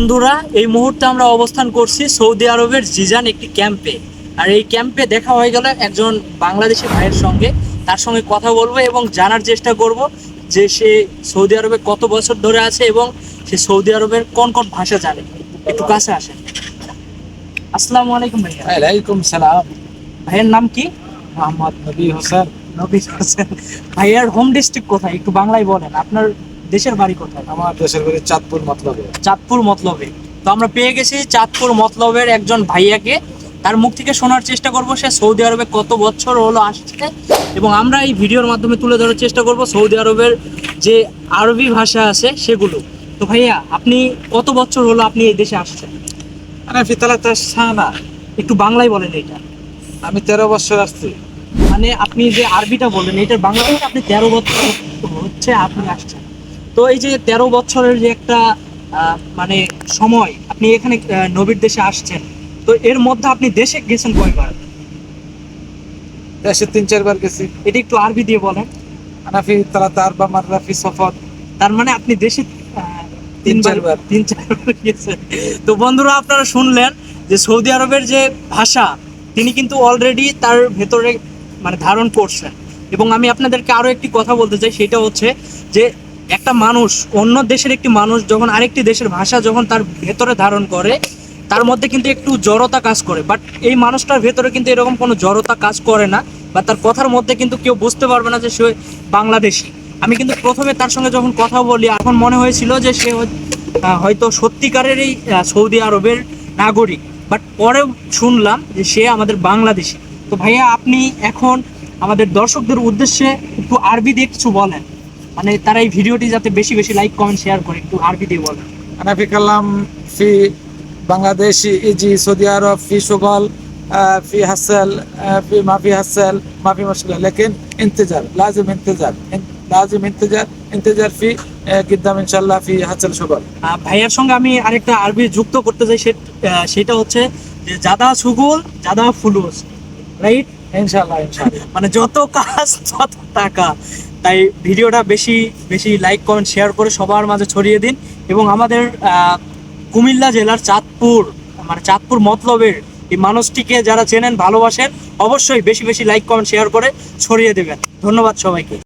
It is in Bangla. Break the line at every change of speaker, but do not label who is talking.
বন্ধুরা এই মুহূর্তে আমরা অবস্থান করছি সৌদি আরবের জিজান একটি ক্যাম্পে। আর এই ক্যাম্পে দেখা হয়ে গেল একজন বাংলাদেশি ভাইয়ের সঙ্গে। তার সঙ্গে কথা বলব এবং জানার চেষ্টা করব যে সে সৌদি আরবে কত বছর ধরে আছে এবং সে সৌদি আরবের কোন কোন ভাষা জানে। একটু কাছে আসেন। আসসালামু আলাইকুম ভাইয়া।
ওয়ালাইকুম সালাম।
ভাইয়ের নাম কি?
মোহাম্মদ নবী হোসেন।
নবীন হোসেন। ভাইয়ার হোম ডিস্ট্রিক্ট কোথায়? একটু বাংলায় বলেন। আপনার দেশের বাড়ি কোথায়?
আমার দেশের বাড়ি চাঁদপুর মতলবে।
চাঁদপুর মতলবে। তো আমরা পেয়ে গেছি চাঁদপুর মতলবের একজন ভাইয়াকে। তার মুখ থেকে শোনার চেষ্টা করব সে সৌদি আরবে কত বছর হলো আসছে। এবং আমরা এই ভিডিওর মাধ্যমে তুলে ধরার চেষ্টা করব সৌদি আরবের যে আরবি ভাষা আছে সেগুলো। তো ভাইয়া আপনি কত বছর হলো আপনি এই দেশে আসছেন?
আরে ফিতালাতা সানা
একটু বাংলায় বলেন এটা।
আমি তেরো বছর আসছি।
মানে আপনি যে আরবিটা বললেন এটার বাংলা আপনি তেরো বছর হচ্ছে আপনি আসছেন। তো এই যে তেরো বছরের যে একটা মানে সময় আপনি এখানে নবীর দেশে আসছেন তো এর মধ্যে আপনি দেশে গেছেন কয়বার?
দেশে তিন চারবার গেছি।
এটা একটু আরবি দিয়ে বলেন।
আনাফি তালাতা আরবা মাররাফি সফর।
তার মানে আপনি দেশে
তিন চারবার।
তিন চারবার গেছেন তো বন্ধুরা আপনারা শুনলেন যে সৌদি আরবের যে ভাষা তিনি কিন্তু অলরেডি তার ভেতরে মানে ধারণ করছেন। এবং আমি আপনাদেরকে আরও একটি কথা বলতে চাই সেটা হচ্ছে যে একটা মানুষ, অন্য দেশের একটি মানুষ যখন আরেকটি দেশের ভাষা যখন তার ভেতরে ধারণ করে, তার মধ্যে কিন্তু একটু জড়তা কাজ করে। বাট এই মানুষটার ভেতরে কিন্তু এরকম কোনো জড়তা কাজ করে না, বা তার কথার মধ্যে কিন্তু কেউ বুঝতে পারবে না যে সে বাংলাদেশি। আমি কিন্তু প্রথমে তার সঙ্গে যখন কথা বলি, এখন মনে হয়েছিল যে সে হয়তো সত্যিকারেরই সৌদি আরবের নাগরিক। বাট পরে শুনলাম যে সে আমাদের বাংলাদেশি। তো ভাইয়া, আপনি এখন আমাদের দর্শকদের উদ্দেশ্যে একটু আরবি দিয়ে কিছু বলেন। মানে তারা এই ভিডিওটি যাতে বেশি বেশি লাইক কমেন্ট শেয়ার করে একটু আরবি দিয়ে বল।
হানাফি কালাম ফি বাংলাদেশ ইজি সৌদি আরব ফি সুগল ফি হাসেল ফি মাফি হাসেল মাফি মশলা লেকিন ইন্তজার লাজিম ইন্তজার লাজিম ইন্তেজার ইন্তেজার ফি কিদ্দাম ইনশাল্লাহ ফি হাসেল
সুগল। ভাইয়ার সঙ্গে আমি আরেকটা আরবি যুক্ত করতে চাই সেটা হচ্ছে যে জাদা সুগল জাদা ফুলুস রাইট
ইনশাআল্লাহ ইনশাআল্লাহ।
মানে যত কাজ, তত টাকা। তাই ভিডিওটা বেশি বেশি লাইক কমেন্ট শেয়ার করে সবার মাঝে ছড়িয়ে দিন। এবং আমাদের কুমিল্লা জেলার চাঁদপুর মানে চাঁদপুর মতলবের এই মানুষটিকে যারা চেনেন, ভালোবাসেন, অবশ্যই বেশি বেশি লাইক কমেন্ট শেয়ার করে ছড়িয়ে দেবেন। ধন্যবাদ সবাইকে।